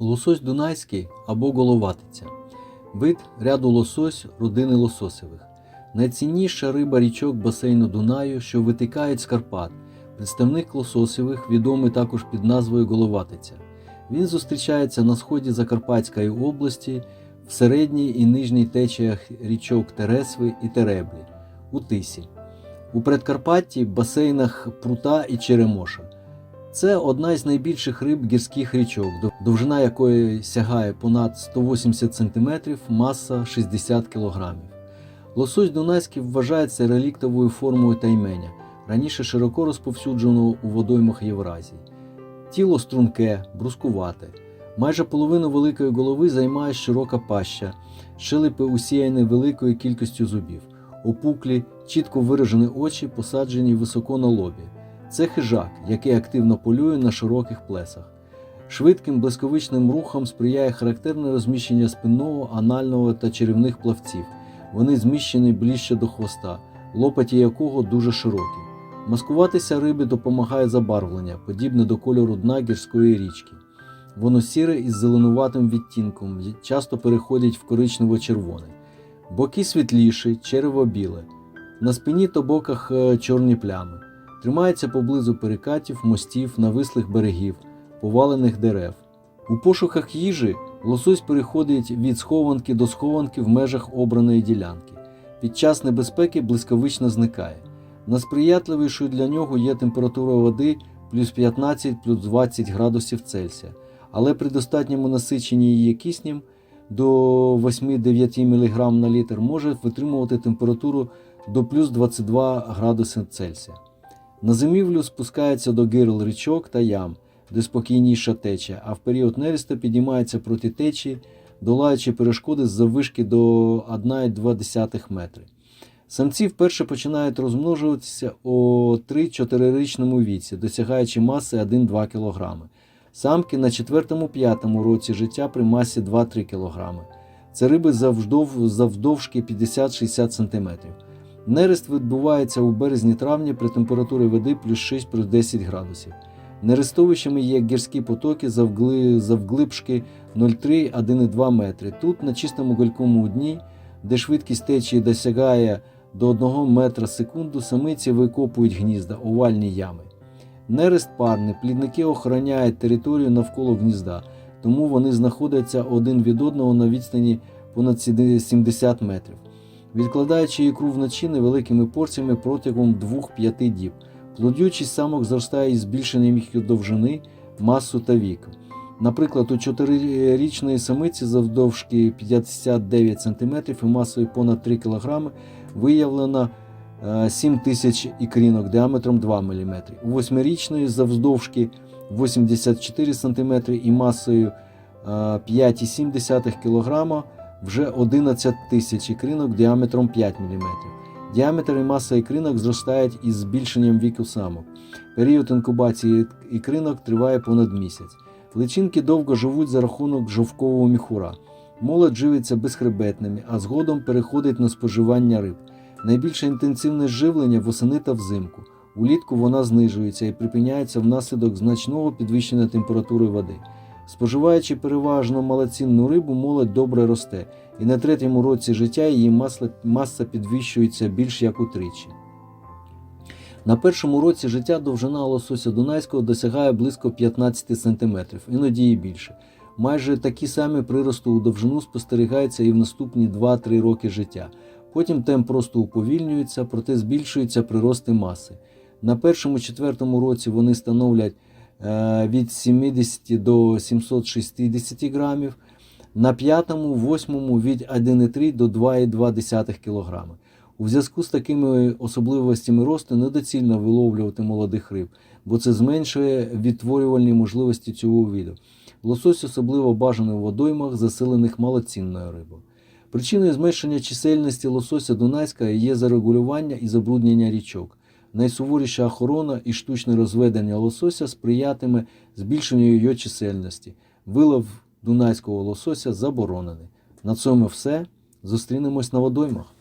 Лосось дунайський або головатиця. Вид ряду лосось родини лососевих. Найцінніша риба річок басейну Дунаю, що витикають з Карпат. Представник лососевих, відомий також під назвою Головатиця. Він зустрічається на сході Закарпатської області, в середній і нижній течіях річок Тересви і Тереблі, у Тисі. У Предкарпатті басейнах Прута і Черемоша. Це одна із найбільших риб гірських річок, довжина якої сягає понад 180 см, маса 60 кг. Лосось дунайський вважається реліктовою формою тайменя, раніше широко розповсюдженого у водоймах Євразії. Тіло струнке, брускувате. Майже половину великої голови займає широка паща, щелепи усіяні великою кількістю зубів, опуклі, чітко виражені очі, посаджені високо на лобі. Це хижак, який активно полює на широких плесах. Швидким блискавичним рухам сприяє характерне розміщення спинного, анального та черевних плавців. Вони зміщені ближче до хвоста, лопаті якого дуже широкі. Маскуватися рибі допомагає забарвлення, подібне до кольору дна гірської річки. Воно сіре із зеленуватим відтінком, часто переходять в коричнево-червоний. Боки світліші, черево біле. На спині та боках е, чорні плями. Тримається поблизу перекатів, мостів, навислих берегів, повалених дерев. У пошуках їжі лосось переходить від схованки до схованки в межах обраної ділянки. Під час небезпеки блискавично зникає. Найсприятливішою для нього є температура води плюс 15 плюс 20 градусів Цельсія, але при достатньому насиченні її киснем до 8-9 мг на літр може витримувати температуру до плюс 22 градуси Цельсія. На зимівлю спускається до гирл річок та ям, де спокійніша течія, а в період нересту підіймається проти течії, долаючи перешкоди з заввишки до 1,2 метри. Самці вперше починають розмножуватися у 3-4-річному віці, досягаючи маси 1-2 кг. Самки на 4-5 році життя при масі 2-3 кг. Це риби завдовжки 50-60 см. Нерест відбувається у березні-травні при температурі води плюс 6 плюс 10 градусів. Нерестовищами є гірські потоки завгли, завглибшки 0,3-1,2 метри. Тут на чистому гулькому дні, де швидкість течії досягає до 1 метра секунду, самиці викопують гнізда, овальні ями. Нерест парний, плідники охороняють територію навколо гнізда, тому вони знаходяться один від одного на відстані понад 70 метрів відкладаючи ікру вночі невеликими порціями протягом 2-5 діб. Плодючість самок зростає із збільшенням їх довжини, масу та віку. Наприклад, у 4-річної самиці завдовжки 59 см і масою понад 3 кг виявлено е, 7 тисяч ікрінок діаметром 2 мм. У 8-річної завдовжки 84 см і масою е, 5,7 кг вже 11 тисяч ікринок діаметром 5 мм. Діаметр і маса ікринок зростають із збільшенням віку самок. Період інкубації ікринок триває понад місяць. Личинки довго живуть за рахунок жовкового міхура. Молодь живиться безхребетними, а згодом переходить на споживання риб. Найбільше інтенсивне живлення восени та взимку. Улітку вона знижується і припиняється внаслідок значного підвищення температури води. Споживаючи переважно малоцінну рибу, молодь добре росте, і на третьому році життя її маса, підвищується більш як утричі. На першому році життя довжина лосося Дунайського досягає близько 15 см, іноді і більше. Майже такі самі приросту у довжину спостерігаються і в наступні 2-3 роки життя. Потім темп росту уповільнюється, проте збільшуються прирости маси. На першому четвертому році вони становлять від 70 до 760 грамів, на п'ятому, восьмому від 1,3 до 2,2 кг. У зв'язку з такими особливостями росту недоцільно виловлювати молодих риб, бо це зменшує відтворювальні можливості цього виду. Лосось особливо бажаний у водоймах, заселених малоцінною рибою. Причиною зменшення чисельності лосося Дунайська є зарегулювання і забруднення річок. Найсуворіша охорона і штучне розведення лосося сприятиме збільшенню його чисельності. Вилов дунайського лосося заборонений. На цьому все. Зустрінемось на водоймах.